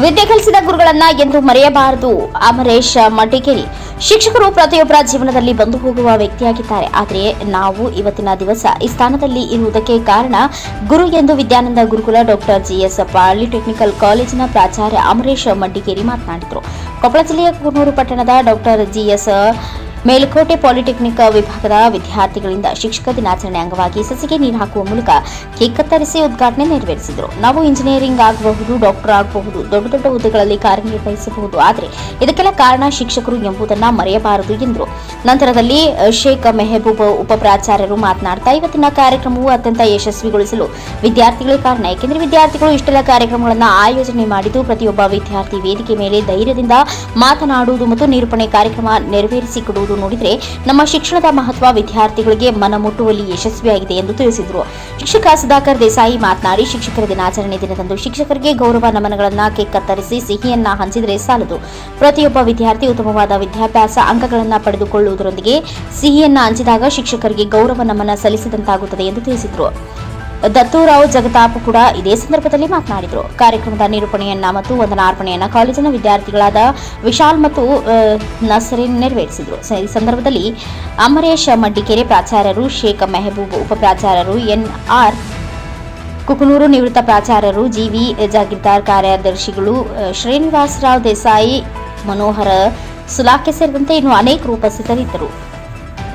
ವಿದ್ಯೆ ಕಲಿಸಿದ ಗುರುಗಳನ್ನ ಎಂದು ಮರೆಯಬಾರದು. ಅಮರೇಶ್ ಮಟಿಕೇರಿ ಶಿಕ್ಷಕರು ಪ್ರತಿಯೊಬ್ಬರ ಜೀವನದಲ್ಲಿ ಬಂದು ಹೋಗುವ ವ್ಯಕ್ತಿಯಾಗಿದ್ದಾರೆ. ಆದರೆ ನಾವು ಇವತ್ತಿನ ದಿವಸ ಈ ಸ್ಥಾನದಲ್ಲಿ ಇರುವುದಕ್ಕೆ ಕಾರಣ ಗುರು ಎಂದು Vidyananda Gurukula doctor GS polytechnical ಕಾಲೇಜಿನ ಪ್ರಾಚಾರ್ಯ ಅಮರೇಶ್ ಮಡಿಕೇರಿ ಮಾತನಾಡಿದರು. ಕೊಪ್ಪಳ ಜಿಲ್ಲೆಯ ಕೂರ್ನೂರು ಪಟ್ಟಣದ ಡಾಕ್ಟರ್ ಜಿಎಸ್ ಮೇಲುಕೋಟೆ ಪಾಲಿಟೆಕ್ನಿಕ್ ವಿಭಾಗದ ವಿದ್ಯಾರ್ಥಿಗಳಿಂದ ಶಿಕ್ಷಕ ದಿನಾಚರಣೆ ಅಂಗವಾಗಿ ಸಸಿಗೆ ನೀರು ಹಾಕುವ ಮೂಲಕ ಕೇಕ್ ಕತ್ತರಿಸಿ ಉದ್ಘಾಟನೆ ನೆರವೇರಿಸಿದರು. ನಾವು ಇಂಜಿನಿಯರಿಂಗ್ ಆಗಬಹುದು, ಡಾಕ್ಟರ್ ಆಗಬಹುದು, ದೊಡ್ಡ ದೊಡ್ಡ ಹುದ್ದೆಗಳಲ್ಲಿ ಕಾರ್ಯನಿರ್ವಹಿಸಬಹುದು. ಆದರೆ ಇದಕ್ಕೆಲ್ಲ ಕಾರಣ ಶಿಕ್ಷಕರು ಎಂಬುದನ್ನು ಮರೆಯಬಾರದು ಎಂದರು. ನಂತರದಲ್ಲಿ ಶೇಖ್ ಮೆಹಬೂಬ್ ಉಪಪ್ರಾಚಾರ್ಯರು ಮಾತನಾಡ್ತಾ ಇವತ್ತಿನ ಕಾರ್ಯಕ್ರಮವು ಅತ್ಯಂತ ಯಶಸ್ವಿಗೊಳಿಸಲು ವಿದ್ಯಾರ್ಥಿಗಳೇ ಕಾರಣ. ಏಕೆಂದರೆ ವಿದ್ಯಾರ್ಥಿಗಳು ಇಷ್ಟೆಲ್ಲ ಕಾರ್ಯಕ್ರಮಗಳನ್ನು ಆಯೋಜನೆ ಮಾಡಿದ್ದು ಪ್ರತಿಯೊಬ್ಬ ವಿದ್ಯಾರ್ಥಿ ವೇದಿಕೆ ಮೇಲೆ ಧೈರ್ಯದಿಂದ ಮಾತನಾಡುವುದು ಮತ್ತು ನಿರೂಪಣೆ ಕಾರ್ಯಕ್ರಮ ನೆರವೇರಿಸಿಕೊಡುವುದು ನೋಡಿದರೆ ನಮ್ಮ ಶಿಕ್ಷಣದ ಮಹತ್ವ ವಿದ್ಯಾರ್ಥಿಗಳಿಗೆ ಮನ ಮುಟ್ಟುವಲ್ಲಿ ಯಶಸ್ವಿಯಾಗಿದೆ ಎಂದು ತಿಳಿಸಿದರು. ಶಿಕ್ಷಕ ಸುಧಾಕರ್ ದೇಸಾಯಿ ಮಾತನಾಡಿ, ಶಿಕ್ಷಕರ ದಿನಾಚರಣೆ ದಿನದಂದು ಶಿಕ್ಷಕರಿಗೆ ಗೌರವ ನಮನಗಳನ್ನು ಕೇಕ್ ಕತ್ತರಿಸಿ ಸಿಹಿಯನ್ನ ಹಂಚಿದರೆ ಸಾಲದು. ಪ್ರತಿಯೊಬ್ಬ ವಿದ್ಯಾರ್ಥಿ ಉತ್ತಮವಾದ ವಿದ್ಯಾಭ್ಯಾಸ ಅಂಕಗಳನ್ನು ಪಡೆದುಕೊಳ್ಳುವುದರೊಂದಿಗೆ ಸಿಹಿಯನ್ನ ಹಂಚಿದಾಗ ಶಿಕ್ಷಕರಿಗೆ ಗೌರವ ನಮನ ಸಲ್ಲಿಸಿದಂತಾಗುತ್ತದೆ ಎಂದು ತಿಳಿಸಿದರು. ದತ್ತೂರಾವ್ ಜಗತಾಪ್ ಕೂಡ ಇದೇ ಸಂದರ್ಭದಲ್ಲಿ ಮಾತನಾಡಿದರು. ಕಾರ್ಯಕ್ರಮದ ನಿರೂಪಣೆಯನ್ನ ಮತ್ತು ವಂದನಾರ್ಪಣೆಯನ್ನ ಕಾಲೇಜಿನ ವಿದ್ಯಾರ್ಥಿಗಳಾದ ವಿಶಾಲ್ ಮತ್ತು ನಸರಿನ್ ನೆರವೇರಿಸಿದರು. ಈ ಸಂದರ್ಭದಲ್ಲಿ ಅಮರೇಶ್ ಮಡ್ಡಿಕೆರೆ ಪ್ರಾಚಾರ್ಯರು ಶೇಖ್ ಮೆಹಬೂಬ್ ಉಪಪ್ರಾಚಾರ್ಯರು ಎನ್ಆರ್ ಕುಕನೂರು ನಿವೃತ್ತ ಪ್ರಾಚಾರ್ಯರು ಜಿವಿ ಜಾಗೀರ್ದಾರ್ ಕಾರ್ಯದರ್ಶಿಗಳು ಶ್ರೀನಿವಾಸರಾವ್ ದೇಸಾಯಿ, ಮನೋಹರ ಸುಲಾಖೆ ಸೇರಿದಂತೆ ಇನ್ನು ಅನೇಕರು ಉಪಸ್ಥಿತರಿದ್ದರು.